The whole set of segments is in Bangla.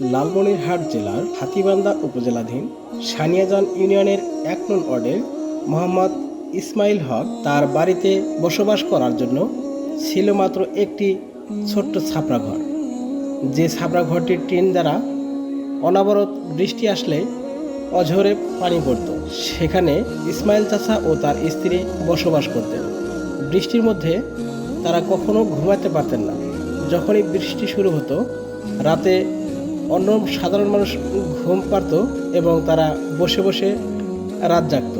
লালমনিরহাট জেলার হাতীবান্ধা উপজেলাধীন সানিয়াজান ইউনিয়নের এক নং ওয়ার্ডের মোহাম্মদ ইসমাইল হক তার বাড়িতে বসবাস করার জন্য ছিল মাত্র একটি ছোট্ট ছাপড়া ঘর যে ছাপড়া ঘরটির টিন দ্বারা অনাবরত বৃষ্টি আসলে অঝরে পানি পড়ত। সেখানে ইসমাইল চাচা ও তার স্ত্রী বসবাস করতেন। বৃষ্টির মধ্যে তারা কখনো ঘুমাতে পারতেন না। যখনই বৃষ্টি শুরু হতো, রাতে অন্য সাধারণ মানুষ ঘুম পারত এবং তারা বসে বসে রাত জাগত।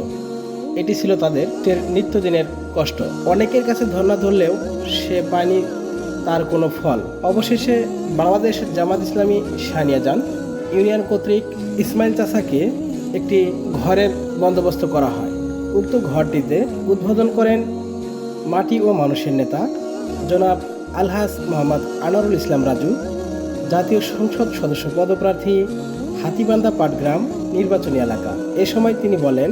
এটি ছিল তাদের নিত্যদিনের কষ্ট। অনেকের কাছে ধর্ণা ধরলেও সে পায়নি তার কোনো ফল। অবশেষে বাংলাদেশ জামাত ইসলামী সানিয়া যান। ইউনিয়ন কর্তৃক ইসমাইল চাষাকে একটি ঘরের বন্দোবস্ত করা হয়। উক্ত ঘরটিতে উদ্বোধন করেন মাটি ও মানুষের নেতা জনাব আলহাজ মোহাম্মদ আনোয়ারুল ইসলাম রাজু। জাতীয় সংসদ সদস্য পদপ্রার্থী হাতিবান্ধা পাটগ্রাম নির্বাচনী এলাকা। এ সময় তিনি বলেন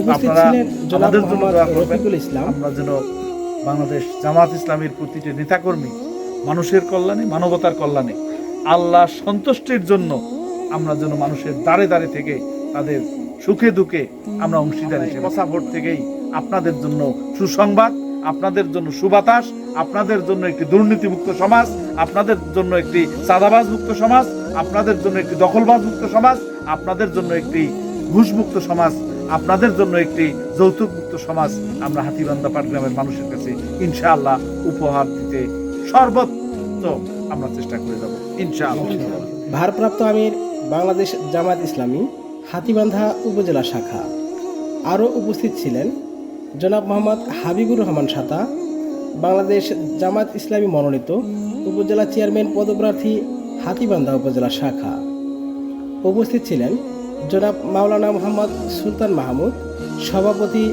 উপস্থিত ছিলেন জনাব মোহাম্মদ রফিকুল ইসলাম। আমরা যেন বাংলাদেশ জামাত ইসলামের প্রতিটি নেতাকর্মী মানুষের কল্যাণে মানবতার কল্যাণে আল্লাহ সন্তুষ্টির জন্য আমরা যেন মানুষের দ্বারে দ্বারে থেকে তাদের সুখে দুঃখে আমরা অংশীদার হিসেবে ভোট থেকেই আপনাদের জন্য সুসংবাদ। আপনাদের জন্য সুবাতাস, আপনাদের জন্য একটি দুর্নীতিমুক্ত সমাজ, আপনাদের জন্য একটি মুক্ত সমাজ, আপনাদের জন্য একটি দখলবাজ মুক্ত সমাজ, আপনাদের জন্য একটি ঘুষমুক্ত সমাজ, আপনাদের জন্য একটি যৌতুক মুক্ত সমাজ আমরা হাতিবান্ধা পাটগ্রামের মানুষের কাছে ইনশাআল্লাহ উপহার দিতে সর্বোচ্চ আমরা চেষ্টা করে যাব, ইনশাআল্লাহ। ভারপ্রাপ্ত আমির বাংলাদেশ জামাত ইসলামী, হাতিবান্ধা উপজেলা শাখা। আরও উপস্থিত ছিলেন জনাব মোহাম্মদ হাবিবুর রহমান সাতা, বাংলাদেশ জামাত ইসলামী মনোনীত উপজেলা চেয়ারম্যান পদপ্রার্থী হাতিবান্ধা উপজেলা শাখা। উপস্থিত ছিলেন জনাব মাওলানা মোহাম্মদ সুলতান মাহমুদ, সভাপতি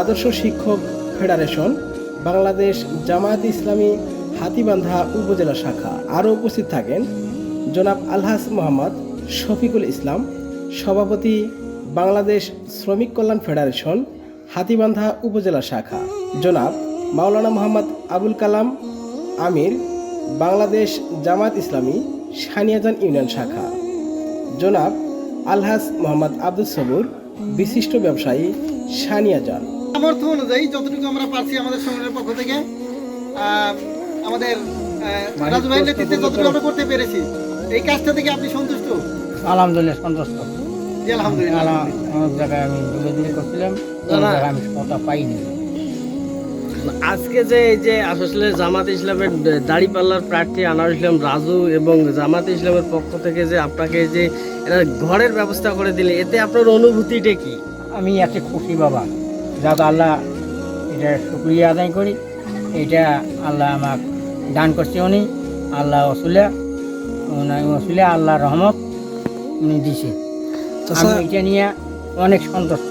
আদর্শ শিক্ষক ফেডারেশন, বাংলাদেশ জামায়াত ইসলামী হাতিবান্ধা উপজেলা শাখা। আরও উপস্থিত থাকেন জনাব আলহাস মোহাম্মদ শফিকুল ইসলাম, সভাপতি বাংলাদেশ শ্রমিক কল্যাণ ফেডারেশন হাতিবান্ধা উপজেলা শাখা। জনাব মাওলানা মোহাম্মদ আবুল কালাম আমির বাংলাদেশ জামাত ইসলামী সানিয়াজান ইউনিয়ন শাখা। জনাব আলহাস মোহাম্মদ আব্দুল সবুর বিশিষ্ট ব্যবসায়ী সানিয়াজান সামর্থ্য অনুযায়ী যতটুকু আমরা পারছি আমাদের সংগঠনের পক্ষ থেকে আমাদের রাজু ভাইয়ের নেতৃত্বে যতটুকু আমরা করতে পেরেছি এই কাজটা থেকে আপনি সন্তুষ্ট? আলহামদুলিল্লাহ সন্তুষ্ট। আলহামদুলিল্লাহ। অনেক জায়গায় আমি নিবেদন করছিলাম আমি কথা পাইনি। আজকে যে এই যে আসলে জামাত ইসলামের দাড়িপাল্লার প্রার্থী আনোয়ার ইসলাম রাজু এবং জামাত ইসলামের পক্ষ থেকে যে আপনাকে যে এরা ঘরের ব্যবস্থা করে দিলে এতে আপনার অনুভূতিটা কি? আমি এত খুশি বাবা। যাক আল্লাহ এটা শুক্রিয়া আদায় করি। এটা আল্লাহ আমাক দান করছে উনি। আল্লাহ অসুলে উনি অসুলে আল্লাহ রহমত উনি দিছে। আমি এটা নিয়ে অনেক সন্তুষ্ট।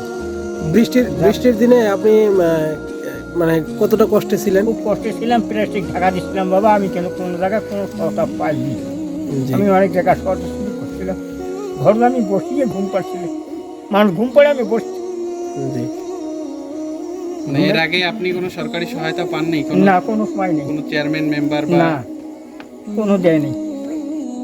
বৃষ্টির বৃষ্টির দিনে আপনি মানে কতটা কষ্টে ছিলেন? খুব কষ্টে ছিলাম প্লাস্টিক ঢাকা দিচ্ছিলাম বাবা আমি কেন কোনো জায়গায় কোনো কথা পাইনি। আমি অনেক জায়গায় সহজ শুরু করছিলাম। ঘরে আমি বসিয়ে ঘুম পাচ্ছিলাম মানুষ ঘুম পড়ে আমি বসছি। জি। মানে এর আগে আপনি কোনো সরকারি সহায়তা পাননি? না কোনো সময় নেই। কোনো চেয়ারম্যান মেম্বার বা না কোনো দেয় নেই।